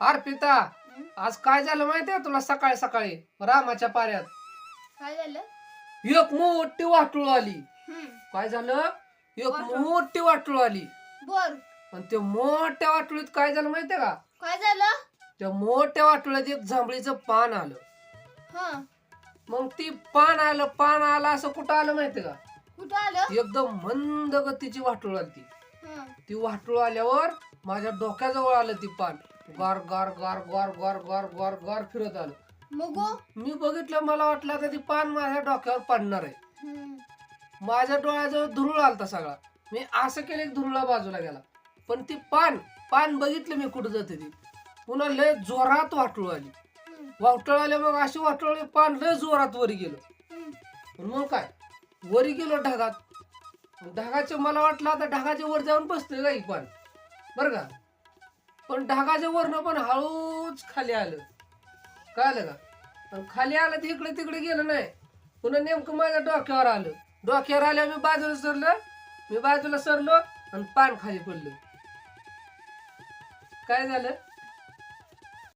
अर्पिता? आज काय झालं माहितीये तुला सकाळी सकाळी? रामाच्या पाऱ्यात. काय झालं? एक मोठी वाटूळ आली. काय झालं? एक वाटूळ? मोठी वाटूळ आली. बर. आणि त्या मोठ्या वाटुळीत काय झालं माहितीये का? काय झालं? त्या मोठ्या वाटुळ्यात एक जांभळीचं पान आलं. हा. मग ती पान आलं पान आलं असं कुठं आलं माहितीये का? कुठं आलं? एकदम मंद गतीची वाटुळ आली ती. हा. ती वाटूळ आल्यावर माझ्या डोक्याजवळ आलं ती पान. गार गार गार गार गार गार गार गार फिरत आलं. मग? हो? मी बघितलं मला वाटलं आता ती पान माझ्या डोक्यावर पडणार आहे. हम्म. माझ्या डोळ्याजवळ धुरुळ आलता सगळा. मी असं केलं की धुरुळा बाजूला गेला. पण ती पान पान बघितलं मी कुठं जाते ती. पुन्हा लय जोरात वाटूळ आली. हम्म. वाटळ आल्या मग अशी वाटळ पान लय जोरात वरी गेलं. हम्म. पण मग काय? वरी गेलो ढगात. ढगाचे मला वाटलं आता ढगाच्या वर जाऊन बसतोय का पान? बरं का? पण ढगाच्या वरनं पण हळूच खाली आलं. काय आलं का खाली आलं तर इकडे तिकडे गेलं नाही. पुन्हा नेमकं माझ्या डोक्यावर आलं. डोक्यावर आल्यावर मी बाजूला सरलं मी बाजूला सरलो आणि पान खाली पडलं. काय झालं?